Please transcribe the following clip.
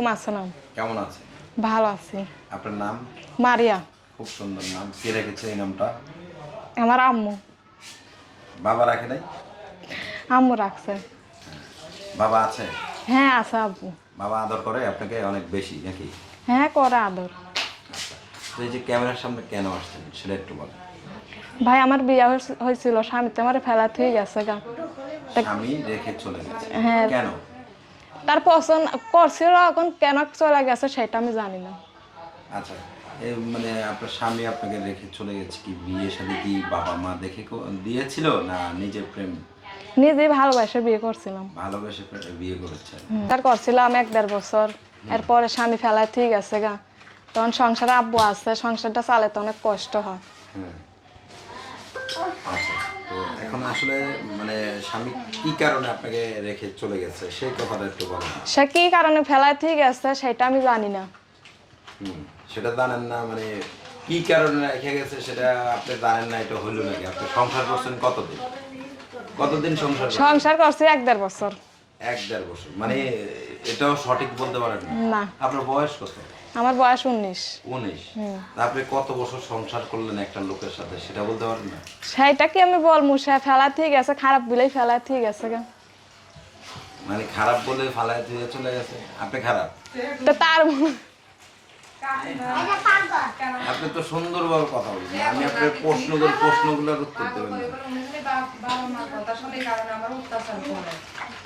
ওয়ালাইকুম আসসালাম। কেমন আছে ভালো আছি। আপনার নাম? মারিয়া। খুব সুন্দর নাম। কে রেখেছে এই নামটা? আমার আম্মু। বাবা রাখে নাই? আম্মু রাখছে। বাবা আছে? হ্যাঁ আছে আব্বু। বাবা আদর করে? আপনাকে অনেক বেশি নাকি? হ্যাঁ করে আদর। আচ্ছা। তো এই যে ক্যামেরার সামনে কেন আসছেন সেটা একটু বলেন। ভাই আমার বিয়ে হয়েছ- হয়েছিল স্বামীতে আমার ফেলা থেকে গেছে গা। তা- আমি রেখে চলে গেছি। হ্যাঁ। কেন? তার পছন্দ করছিল এখন কেন চলে গেছে সেটা আমি জানি না। আচ্ছা মানে আপনার স্বামী আপনাকে রেখে চলে গেছে কি বিয়ে সাথে কি বাবা মা দেখে দিয়েছিল না নিজের প্রেম? নিজেই ভালোবাসে বিয়ে করছিলাম। ভালোবেসে বিয়ে করেছে। তার করছিলাম এক দেড় বছর। এরপরে স্বামী ফেলায় ঠিক আছে গা। তখন সংসারে আব্বু আছে সংসারটা চালাতে অনেক কষ্ট হয়। হ্যাঁ আচ্ছা। তো এখন আসলে মানে স্বামী কি কারণে আপনাকে রেখে চলে গেছে? সেই কথাটা একটু বলেন। সে কি কারণে ফেলা থেকে গেছে সেটা আমি জানি না। হুম, সেটা জানেন না মানে কি কারণে রেখে গেছে সেটা আপনি জানেন না এটা হলো নাকি? আপনি সংসার করছেন কতদিন? কতদিন সংসার করছেন? সংসার করছি এক দেড় বছর। এক দেড় বছর। মানে এটাও সঠিক বলতে পারেন না। আপনার বয়স কত? আমার বয়স উনিশ। উনিশ। আপনি কত বছর সংসার করলেন একটা লোকের সাথে? সেটা বলতে পারেন না? সেইটা কি আমি বলব? সে ফেলা ঠিক আছে খারাপ বিলেই ফেলা ঠিক আছে মানে খারাপ বলে ফালায় দিয়ে চলে গেছে? আপনি খারাপ? তো তার মনে- আপনি তো সুন্দরভাবে কথা বলছেন। আমি আপনার প্রশ্নগুলো প্রশ্নগুলোর উত্তর দেবেন না।